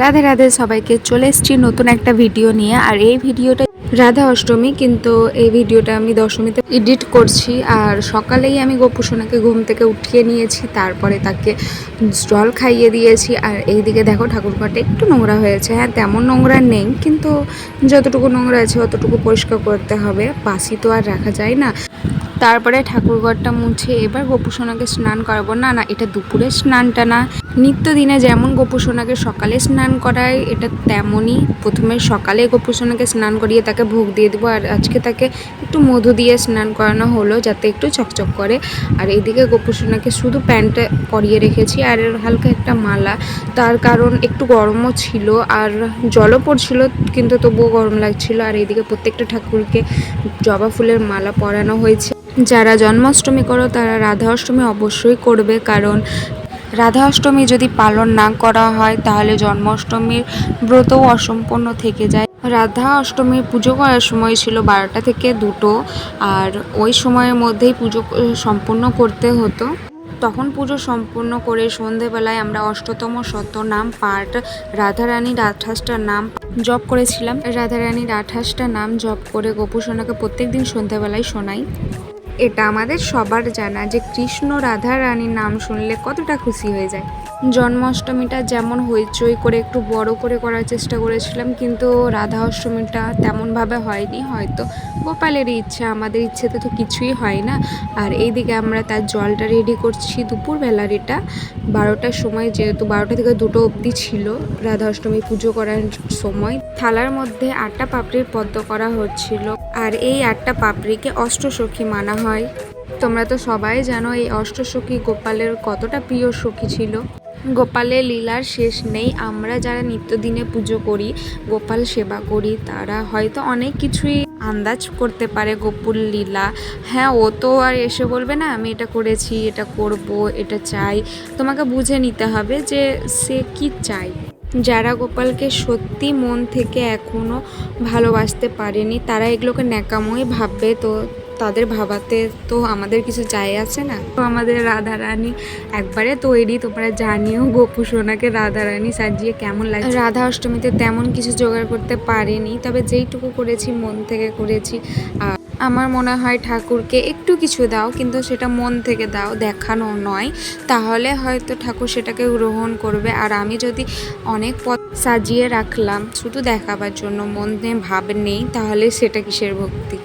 রাধে রাধে সবাইকে চলে এসেছি নতুন একটা ভিডিও নিয়ে। আর এই ভিডিওটা রাধা অষ্টমী, কিন্তু এই ভিডিওটা আমি দশমীতে এডিট করছি। আর সকালেই আমি গোপুসোনাকে ঘুম থেকে উঠিয়ে নিয়েছি, তারপরে তাকে জল খাইয়ে দিয়েছি। আর এইদিকে দেখো ঠাকুরঘরটা একটু নোংরা হয়েছে। হ্যাঁ তেমন নোংরা নেই, কিন্তু যতটুকু নোংরা আছে অতটুকু পরিষ্কার করতে হবে। বাসি তো আর রাখা যায় না। তারপরে ঠাকুরঘরটা মুছে এবার গোপুসোনাকে স্নান করাবো। না না, এটা দুপুরে স্নানটা না। নিত্যদিনে যেমন গোপুসোনাকে সকালে স্নান করায় এটা তেমনই। প্রথমে সকালে গোপুসোনাকে স্নান করিয়ে তাকে ভোগ দিয়ে দেবো, আর আজকে তাকে একটু মধু দিয়ে স্নান করানো হলো যাতে একটু চকচক করে। আর এইদিকে গোপুসোনাকে শুধু প্যান্টটা পরিয়ে রেখেছি, আর হালকা একটা মালা। তার কারণ একটু গরমও ছিল, আর জলও পড়ছিল, কিন্তু তবুও গরম লাগছিল। আর এইদিকে প্রত্যেকটা ঠাকুরকে জবা ফুলের মালা পরানো হয়েছে। যারা জন্মাষ্টমী করো, তারা রাধা অষ্টমী অবশ্যই করবে, কারণ রাধা অষ্টমী যদি পালন না করা হয়, তাহলে জন্মাষ্টমীর ব্রতও অসম্পূর্ণ থেকে যায়। রাধা অষ্টমীর পুজো করার সময় ছিল বারোটা থেকে দুটো, আর ওই সময়ের মধ্যেই পুজো সম্পূর্ণ করতে হতো। তখন পুজো সম্পূর্ণ করে সন্ধেবেলায় আমরা অষ্টতম শত নাম পাঠ রাধারানীর আঠাশটা নাম জপ করেছিলাম। রাধারানীর আঠাশটা নাম জপ করে গোপুসোনাকে প্রত্যেক দিন সন্ধেবেলায় শোনাই। এটা আমাদের সবার জানা যে কৃষ্ণ রাধা রানীর নাম শুনলে কতটা খুশি হয়ে যায়। জন্মাষ্টমীটা যেমন হইচই করে একটু বড় করে করার চেষ্টা করেছিলাম, কিন্তু রাধা অষ্টমীটা তেমনভাবে হয়নি। হয়তো গোপালেরই ইচ্ছা, আমাদের ইচ্ছেতে তো কিছুই হয় না। আর এইদিকে আমরা তার জলটা রেডি করছি দুপুরবেলার এটা। বারোটার সময় যেহেতু বারোটা থেকে দুটো অবধি ছিল রাধা অষ্টমী পুজো করার সময়, থালার মধ্যে আটটা পাপড়ির পদ্ম করা হচ্ছিল। আর এই আটটা পাপড়িকে অষ্টসখী মানা হয়। তোমরা তো সবাই জানো এই অষ্টসখী গোপালের কতটা প্রিয় সখী ছিল। গোপালের লীলার শেষ নেই। আমরা যারা নিত্যদিনে পুজো করি, গোপাল সেবা করি, তারা হয়তো অনেক কিছুই আন্দাজ করতে পারে গোপুর লীলা। হ্যাঁ ও তো আর এসে বলবে, না, আমি এটা করেছি, এটা করব, এটা চাই। তোমাকে বুঝে নিতে হবে যে সে কি চায়। যারা গোপালকে সত্যি মন থেকে এখনও ভালোবাসতে পারেনি, তারা এগুলোকে ন্যাকামোই ভাববে। তো তাদের ভাবাতে তো আমাদের কিছু যায় আছে না। তো আমাদের রাধারানী একবারে তৈরি, তোমরা জানিও গোপু সোনাকে রাধারানী সাজিয়ে কেমন লাগে রাধা অষ্টমীতে তেমন কিছু জোগাড় করতে পারিনি, তবে যেইটুকু করেছি, মন থেকে করেছি। আমার মনে হয় ঠাকুরকে একটু কিছু দাও, কিন্তু সেটা মন থেকে দাও, দেখানো নয়। তাহলে হয়তো ঠাকুর সেটাকে গ্রহণ করবে। আর আমি যদি অনেক পথ সাজিয়ে রাখলাম, শুধু দেখাবার জন্য মনে ভাব নেই, তাহলে সেটা কিসের ভক্তি?